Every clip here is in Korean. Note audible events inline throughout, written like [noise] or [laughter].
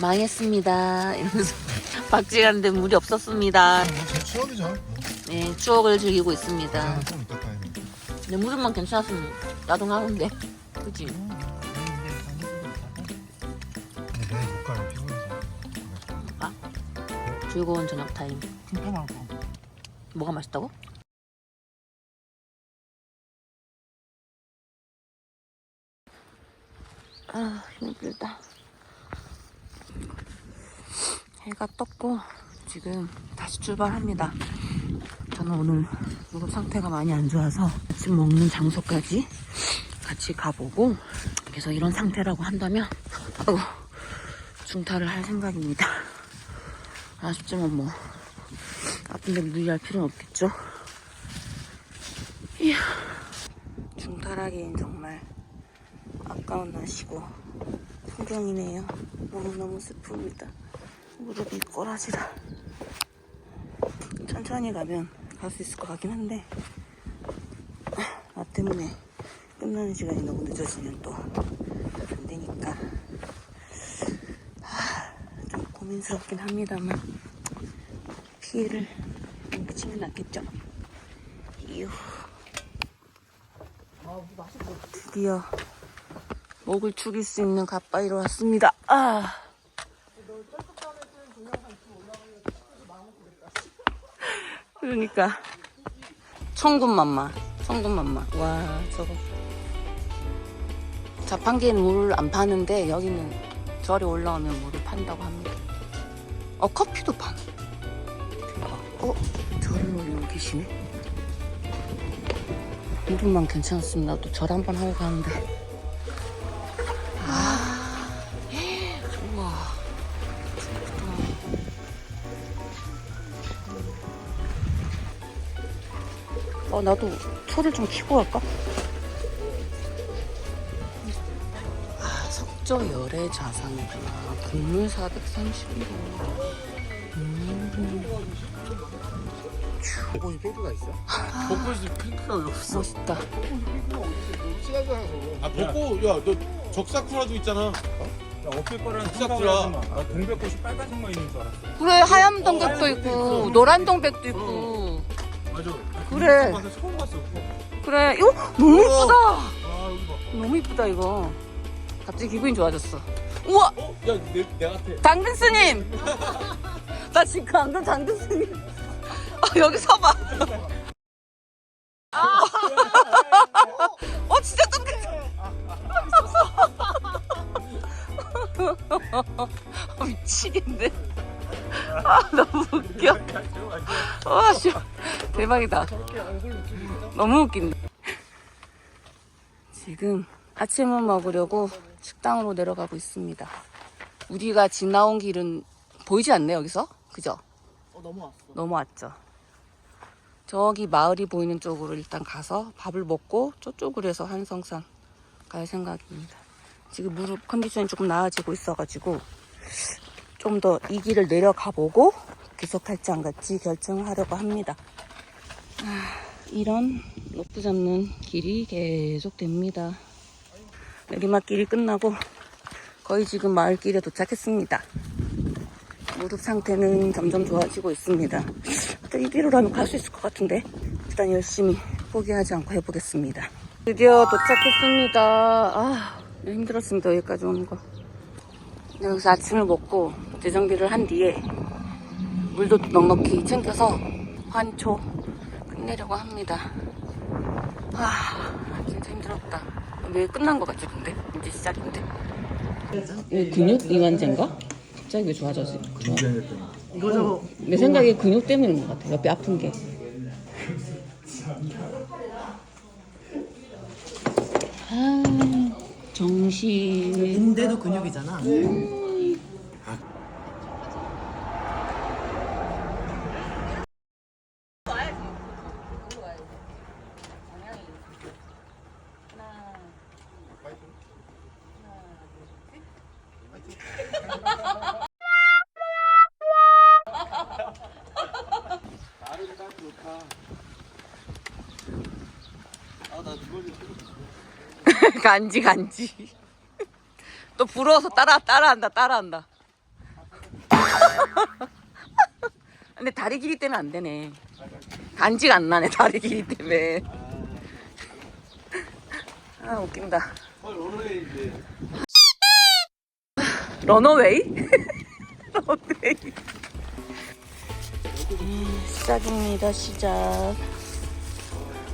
망했습니다. 이러면서 [laughs] 박쥐가는데 물이 없었습니다. 제 추억이죠. 네, 추억을 즐기고 있습니다. 저는 좀 이따 가야 돼. 근데 물만 괜찮았으면 나도 가는데. 그치? 근데 내일 못 가요. 피곤해서. 즐거운 저녁 타임. 진짜. 뭐가 맛있다고? 아 힘들다 해가 떴고 지금 다시 출발합니다 저는 오늘 무릎 상태가 많이 안 좋아서 아침 먹는 장소까지 같이 가보고 그래서 이런 상태라고 한다면 아이고, 중타를 할 생각입니다 아쉽지만 뭐 아픈데 무리할 필요는 없겠죠? 이야, 중타라기엔 정말 아까운 날씨고 풍경이네요. 너무너무 슬픕니다. 무릎이 꼬라지라. 천천히 가면 갈 수 있을 것 같긴 한데 나 때문에 끝나는 시간이 너무 늦어지면 또 안 되니까 하, 좀 고민스럽긴 합니다만 피해를 안 끼치면 낫겠죠. 이후. 드디어 목을 축일 수 있는 갓바위로 왔습니다. 아. 그러니까 천군만마, 천군만마. 와 저거 자판기에는 물을 안 파는데 여기는 절에 올라오면 물을 판다고 합니다. 어 커피도 파네. 어 절을 올리고 계시네. 무릎만 괜찮았으면 나도 절 한번 하고 가는데. 어, 나도 소를 좀 키고 갈까? 아, 석조 열애 자산이구나. 국물 431호. 음, 복고이 핑크가 있어? 벚꽃이 핑크가 왜 없어? 멋있다. 아 벚꽃 야너 적사쿠라도 있잖아. 야, 어필 거라는 싹 생각을. 하지 마. 나 동백꽃이 빨간색만 있는 줄 알았어. 그래, 하얀 동백도 하얀 동백도 있고. 노란 동백도 있고. 맞아. 그래. 가서 처음 봤어. 그래, 이거 너무 이쁘다. 아 여기 봐. 너무 이쁘다 이거. 갑자기 기분이 좋아졌어. 우와, 어? 야내 내 같아. 당근 스님. 나 지금 방금 당근 스님. 아, 여기 서봐. 아. 어, 진짜. 아, 미치겠네. 아, 너무 웃겨. 와, 씨. 대박이다. 너무 웃긴다. 지금 아침을 먹으려고 식당으로 내려가고 있습니다. 우리가 지나온 길은 보이지 않네, 여기서? 그죠? 어, 넘어왔어. 넘어왔죠. 저기 마을이 보이는 쪽으로 일단 가서 밥을 먹고 저쪽으로 해서 한성산 갈 생각입니다. 지금 무릎 컨디션이 조금 나아지고 있어가지고 좀 더 이 길을 내려가 보고 계속 할지 안 갈지 결정을 하려고 합니다. 아, 이런 로프 잡는 길이 계속됩니다. 내리막길이 끝나고 거의 지금 마을길에 도착했습니다. 무릎 상태는 점점 좋아지고 있습니다. 또 이대로라면 갈 수 있을 것 같은데 일단 열심히 포기하지 않고 해보겠습니다. 드디어 도착했습니다. 아 힘들었습니다 여기까지 오는 거. 여기서 아침을 먹고 재정비를 한 뒤에 물도 넉넉히 챙겨서 환초 끝내려고 합니다. 아 진짜 힘들었다. 왜 끝난 것 같지 근데 이제 시작인데. 이거 근육 이완제인가? 갑자기 왜 좋아졌지? 이거 저거 내 생각에 근육 때문인 것 같아. 옆에 아픈 게. 아, 정신. 인대도 근육이잖아. [laughs] 간지 간지. [laughs] 또 부러워서 따라 따라한다 따라한다. [laughs] 근데 다리 길이 때문에 안 되네. 간지가 안 나네 다리 길이 때문에. 아 웃긴다. 런어웨이? 런어웨이. 음, 시작입니다 시작.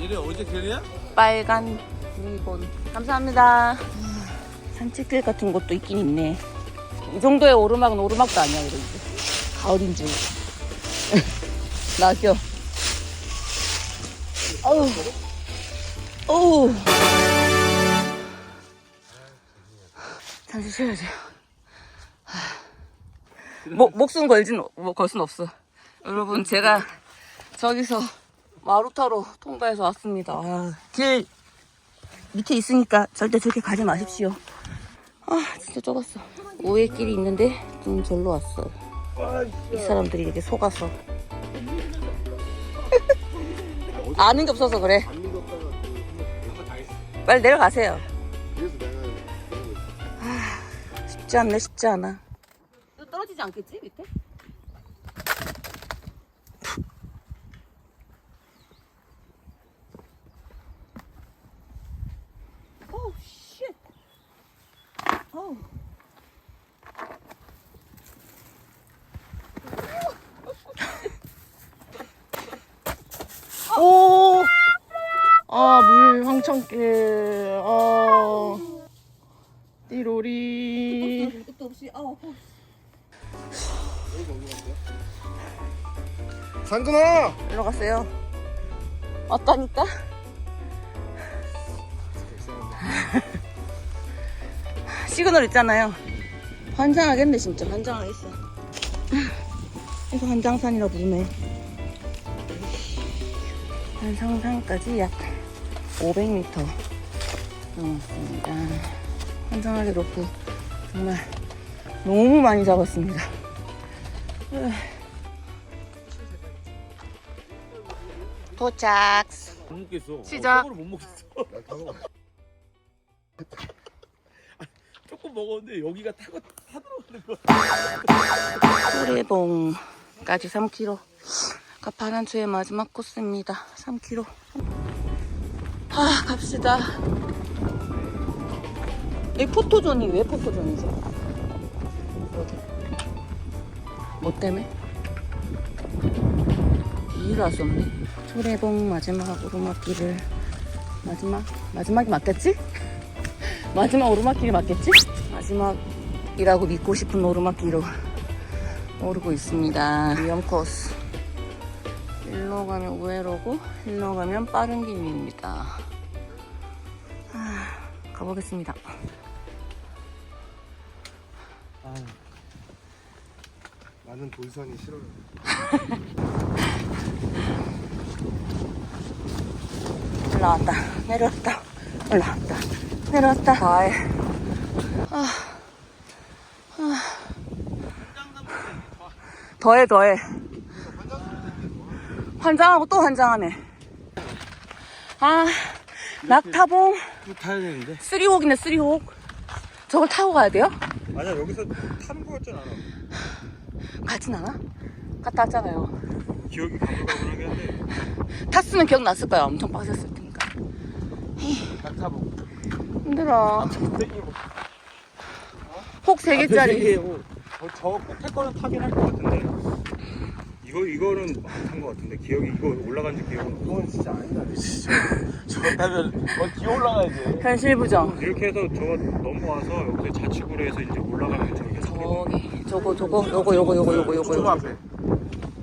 얘네 어제 걔네야? 빨간 리본. 감사합니다. 산책길 같은 곳도 있긴 있네. 이 정도의 오르막은 오르막도 아니야, 이거 이제. 가을인 줄. [laughs] 낙엽. 어우. 어우. 잠시 쉬어야 돼요. 하. 목, 목숨 걸진, 뭐, 걸순 없어. 여러분, 제가 저기서 마루타로 통과해서 왔습니다. 아, 길 밑에 있으니까 절대 저렇게 가지 마십시오. 아, 진짜 좁았어. 우회 길이 있는데 좀 절로 왔어요. 이 사람들이 이렇게 속아서. [laughs] 아는 게 없어서 그래. 빨리 내려가세요. 내가 쉽지 않네, 쉽지 않아. 떨어지지 않겠지, 밑에? Oh shit. Oh. 오! 아, 물 황천길. 아. 띠로리. 끝도 없이 어. 상근아 일로 갔어요. 왔다니까? [laughs] 시그널 있잖아요. 환장하겠네 진짜 환장하겠어. 이거 환장산이라 부르네. 환상산까지 약 500m 넘었습니다. 환장하게 로프 정말 너무 많이 잡았습니다. 도착. 못 먹겠어. 시작. 어, 못 먹겠어. 조금 먹었는데 여기가 타고 타들어가는 거야. 소래봉까지 3km. 가파란초의 마지막 코스입니다. 3km. 아, 갑시다. 이 포토존이 왜 포토존이죠? 어디? 뭐 때문에? 이해가 알수 없네. 소래봉 마지막 오르막길을 마지막 마지막이 맞겠지? [laughs] 마지막 오르막길이 맞겠지? 마지막이라고 믿고 싶은 오르막길로 오르고 있습니다. 위험 코스. 일로 가면 우회로고, 일로 가면 빠른 길입니다. 아, 가보겠습니다. 나는 돌산이 싫어요 [laughs] 올라왔다. 내려왔다. 올라왔다. 내려왔다. 아이. 아. 아. 더해, 더해. 환장하고 또 환장하네. 아, 낙타봉 또 타야 되는데. 쓰리옥이네, 쓰리옥. 저걸 타고 가야 돼요? 아니야 여기서 타는 거 같진 않아. 가진 않아? 갔다 왔잖아요. 기억이 가물가물하게 한데 탔으면 기억났을 거야. 엄청 빡셌을 테니까. 낙타복. 힘들어. 혹세 개짜리. 저, 저 끝에 거는 타긴 할 것 같은데 이거 이거는 안탄것 같은데 기억이 이거 올라간 지 기억은. 그건 진짜 아니다 진짜 [laughs] 저거 타면 어 기어 올라가야지. 현실 부정. 이렇게 해서 저거 넘어와서 여기서 좌측으로 해서 이제 올라가면 저기 저기 저거 저거 요거 요거 요거 요거 요거 저 요거 앞에.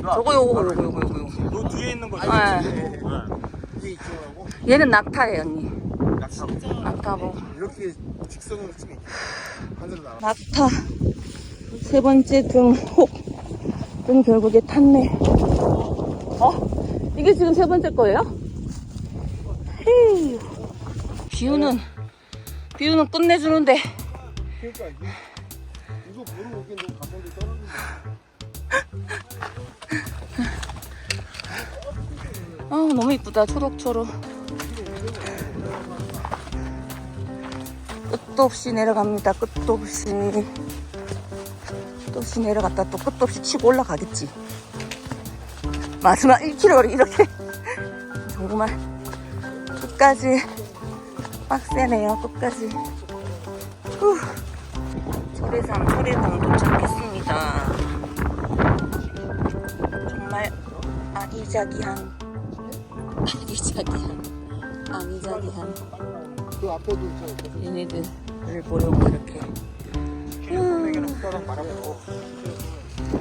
저거 요거 요거 요거 요거 요거. 요 뒤에 있는 거 아, 이게 이쪽하고 얘는 낙타예요 언니. 낙타봉. 이렇게 직선으로 치면 나가 낙타 세 번째 등혹 등 결국에 탔네. 어? 이게 지금 세 번째 거예요? 헤이. 비유는 비유는 끝내주는데 그러니까 오긴 너무 아 너무 이쁘다 초록초록 끝도 없이 내려갑니다 끝도 없이 없이 내려갔다 또 끝도 없이 치고 올라가겠지. 마지막 1km를 이렇게 [laughs] 정말 끝까지 빡세네요. 끝까지. 후. 소래산 소래봉 도착했습니다. 정말 아기자기한 아기자기한 아기자기한 그 앞에도. 얘네들을 보려고 이렇게 팔 [laughs]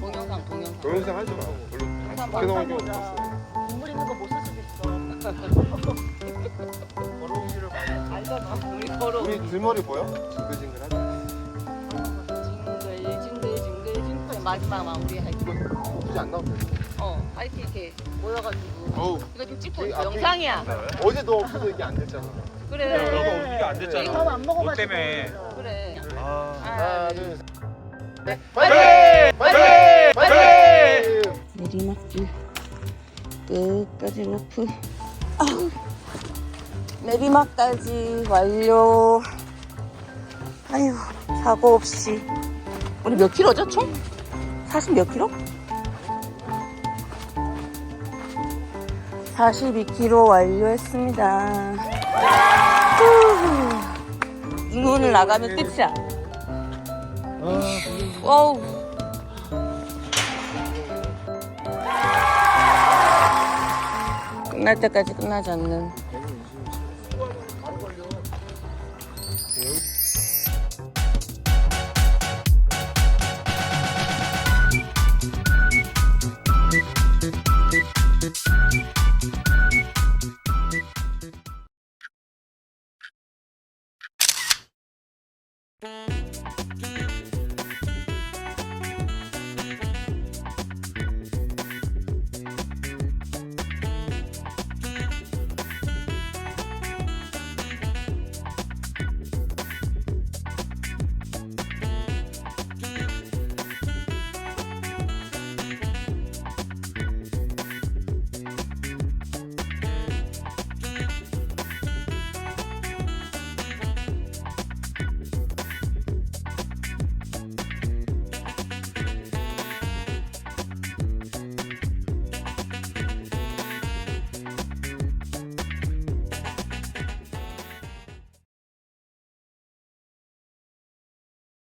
동영상 동영상 동영상 하지 마. 별로 그동안 좀 봤어. 국물 있는 거 못 쓸 수도 있어. [laughs] 우리 들머리 보여? 징글징글하지? 마지막 마무리할 때 굳이 안 나오면 돼. 어, 파이팅 이렇게 모여가지고 어우. 이거 지금 찍고 그 있어 영상이야 어제 너 없어서 이게 안 됐잖아. 그래 이게 안 됐잖아. 이거 안 먹어가지고. 너 때문에. 그래 아. 하나, 둘, 셋. 네. 파이팅! 파이팅! 파이팅! 내리막길 끝까지 로프 아우. 내리막까지 완료 아유 사고 없이 우리 몇 킬로죠 총? 40 몇 킬로? 42킬로 완료했습니다 후. 이 문을 나가면 끝이야 어우 끝날 때까지 끝나지 않는